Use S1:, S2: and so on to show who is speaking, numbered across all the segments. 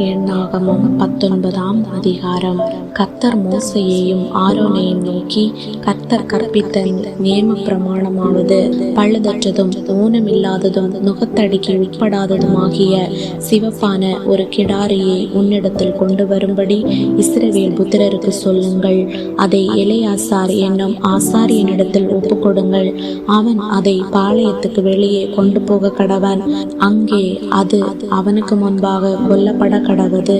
S1: எண்ணாகமம் பத்தொன்பதாம் அதிகாரம். கத்தர் மோசையையும் ஆரோனையும் நோக்கி கர்த்தர் கற்பித்த நியம பிரமாணமானது பழுதற்றதும் ஊனமில்லாததும் நுகத்தடிக்கு உட்படாததுமாகிய சிவப்பான ஒரு கிடாரியை உன்னிடத்தில் கொண்டு வரும்படி இஸ்ரவேல் புத்திரருக்கு சொல்லுங்கள். அதை இளையாசார் என்னும் ஆசாரியனிடத்தில் ஒப்புக்கொடுங்கள். அவன் அதை பாளையத்துக்கு வெளியே கொண்டு போக கடவன். அங்கே அது அவனுக்கு முன்பாக கொல்லப்பட கடவது.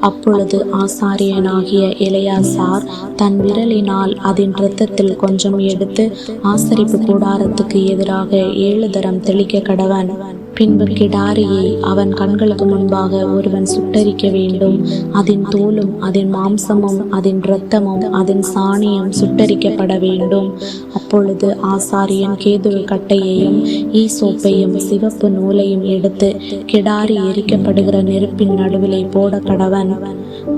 S1: அப்பொழுது ஆசாரியனாகிய இளையாசார் தன் விரலினால் அதன் இரத்தத்தில் கொஞ்சம் எடுத்து ஆசரிப்பு கூடாரத்துக்கு எதிராக ஏழு தரம் தெளிக்க கடவன். பின்பு கிடாரியை அவன் கண்களுக்கு முன்பாக ஒருவன் சுட்டரிக்க வேண்டும். அதன் தோலும் அதன் மாம்சமும் அதன் இரத்தமும் அதன் சாணியும் சுட்டரிக்கப்பட வேண்டும். அப்பொழுது ஆசாரியன் கேதுரு கட்டையையும் ஈசோப்பையும் சிவப்பு நூலையும் எடுத்து கிடாரி எரிக்கப்படுகிற நெருப்பின் நடுவிலே போட கடவன்.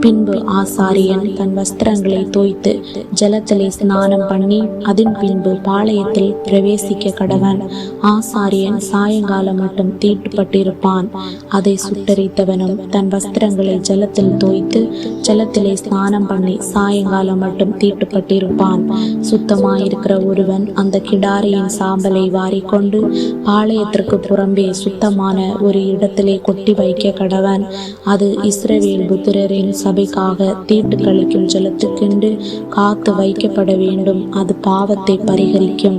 S1: பின்பு ஆசாரியன் தன் வஸ்திரங்களை தோய்த்து ஜலத்திலே ஸ்நானம் பண்ணி அதன் பின்பு பாளையத்தில் பிரவேசிக்க கடவன். ஆசாரியன் சாயங்காலம் மட்டும் தீட்டுப்பட்டிருப்பான். அதை சுட்டரித்தவனும் தன் வஸ்திரங்களை ஜலத்தில் தோய்த்து ஜலத்திலே ஸ்நானம் பண்ணி சாயங்காலம் மட்டும் தீட்டுப்பட்டிருப்பான். சுத்தமாயிருக்கிற ஒருவன் அந்த கிடாரியின் சாம்பலை வாரிக்கொண்டு பாளையத்திற்கு புறம்பே சுத்தமான ஒரு இடத்திலே கொட்டி வைக்க கடவன். அது இஸ்ரவேல் புத்திரரின் சபைக்காக தீட்டு கழிக்கும் ஜலத்துக்கென்று காத்து வைக்கப்பட வேண்டும். அது பாவத்தை பரிகரிக்கும்.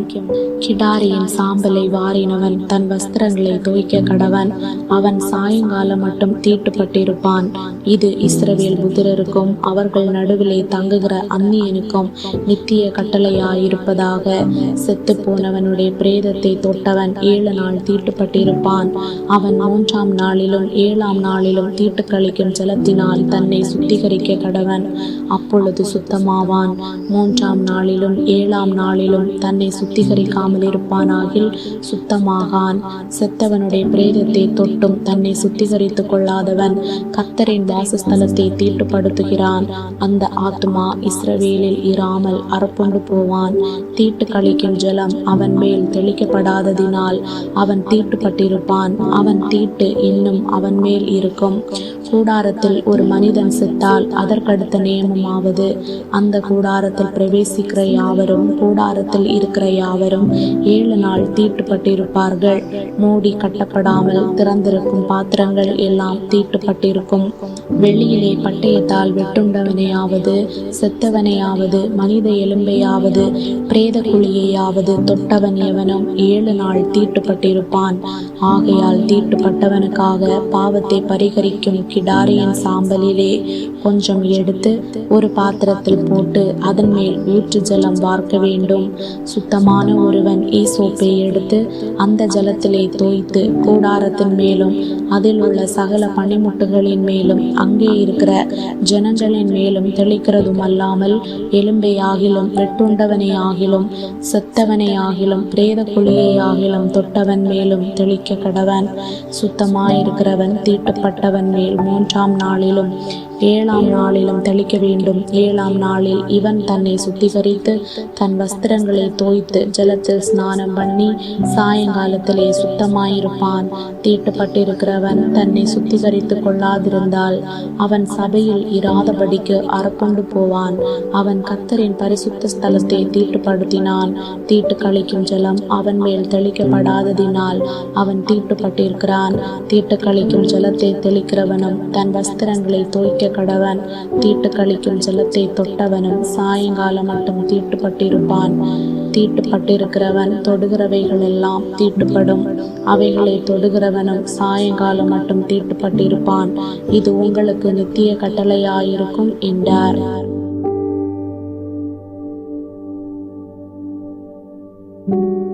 S1: கிடாரியின் சாம்பலை வாரினவன் தன் வஸ்திரங்களை தோய்க்க கடவன். அவன் சாயங்காலம் மட்டும் தீட்டுப்பட்டிருப்பான். இது இஸ்ரவேல் புத்திரருக்கும் அவர்கள் நடுவிலே தங்குகிற அந்நியனுக்கும் நித்திய கட்டளையாயிருப்பதாக. செத்து போனவனுடைய பிரேதத்தை தொட்டவன் ஏழு நாள் தீட்டுப்பட்டிருப்பான். அவன் மூன்றாம் நாளிலும் ஏழாம் நாளிலும் தீட்டுக்கழிக்கும் ஜலத்தினால் தன்னை சுத்திகரிக்க கடவன். அப்பொழுது சுத்தமாவான். மூன்றாம் நாளிலும் ஏழாம் நாளிலும் தன்னை சுத்திகரிக்காமல் இருப்பானாகில் சுத்தமாகான். செத்தவனுடைய பிரேதத்தை தொட்டும் தன்னை சுத்திகரித்துக் கொள்ளாதவன் கத்தரின் வாசஸ்தலத்தை தீட்டுப்படுத்துகிறான். அந்த ஆத்மா இஸ்ரவேலில் இராமல் அறப்புண்டு போவான். தீட்டு கழிக்கும் ஜலம் அவன் மேல் தெளிக்கப்படாததினால் அவன் தீட்டுப்பட்டிருப்பான். அவன் தீட்டு இன்னும் அவன் மேல் இருக்கும். கூடாரத்தில் ஒரு மனிதன் செத்தால் அதற்கடுத்த நியமமாவது. அந்த கூடாரத்தில் பிரவேசிக்கிற யாவரும் கூடாரத்தில் இருக்கிற யாவரும் ஏழு நாள் தீட்டுப்பட்டிருப்பார்கள். மூடி கட்ட கட்டப்படாமல் திறந்திருக்கும் பாத்திரங்கள் எல்லாம் தீட்டுப்பட்டிருக்கும். வெளியிலே பட்டயத்தால் வெட்டுண்டவனையாவது செத்தவனையாவது மனித எலும்பையாவது பிரேத குழியையாவது தொட்டவன் எவனும் ஏழு நாள் தீட்டுப்பட்டிருப்பான். ஆகையால் தீட்டுப்பட்டவனுக்காக பாவத்தை பரிகரிக்கும் கிடாரியின் சாம்பலிலே கொஞ்சம் எடுத்து ஒரு பாத்திரத்தில் போட்டு அதன் மேல் ஊற்று ஜலம் வார்க்க வேண்டும். சுத்தமான ஒருவன் ஈசோப்பை எடுத்து அந்த ஜலத்திலே தோய்த்து கூடாரத்தின் மேலும் அதில் உள்ள சகல பனிமுட்டுகளின் மேலும் அங்கே இருக்கிற ஜனங்களின் மேலும் தெளிக்கிறதும் அல்லாமல் எலும்பை ஆகிலும் வெட்டுண்டவனை ஆகிலும் செத்தவனை ஆகிலும் பிரேத குழியை ஆகிலும் தொட்டவன் மேலும் தெளிக்க கடவன். சுத்தமாயிருக்கிறவன் தீட்டுப்பட்டவன் மேல் மூன்றாம் நாளிலும் ஏழாம் நாளிலும் தெளிக்க வேண்டும். ஏழாம் நாளில் இவன் தன்னை சுத்திகரித்து தன் வஸ்திரங்களை தோய்த்து ஜலத்தில் ஸ்நானம் பண்ணி சாயங்காலத்திலே சுத்தமாயிருப்பான். தீட்டுப்பட்டிருக்கிறவன் தன்னை சுத்திகரித்து கொள்ளாதிருந்தால் அவன் சபையில் இராதபடிக்கு அறக்கொண்டு போவான். அவன் கத்தரின் பரிசுத்த ஸ்தலத்தை தீட்டுப்படுத்தினான். தீட்டு கழிக்கும் ஜலம் அவன் மேல் தெளிக்கப்படாததினால் அவன் தீட்டுப்பட்டிருக்கிறான். தீட்டு கழிக்கும் ஜலத்தை தெளிக்கிறவனும் தன் வஸ்திரங்களை தோய்க்க கடவன் தீட்டு கழிக்கும் ജലത്തെ തൊട്ടവനും சாயங்காலம் மட்டும் தீட்டுப்பட்டிருப்பான். தீட்டுப்பட்டிருக்கிறவன் தொடுகிறவைகள் எல்லாம் தீட்டுப்படும். அவைகளை தொடுகிறவனும் சாயங்காலம் மட்டும் தீட்டுப்பட்டிருப்பான். இது உங்களுக்கு நித்திய கட்டளையாயிருக்கும் என்றார். thank you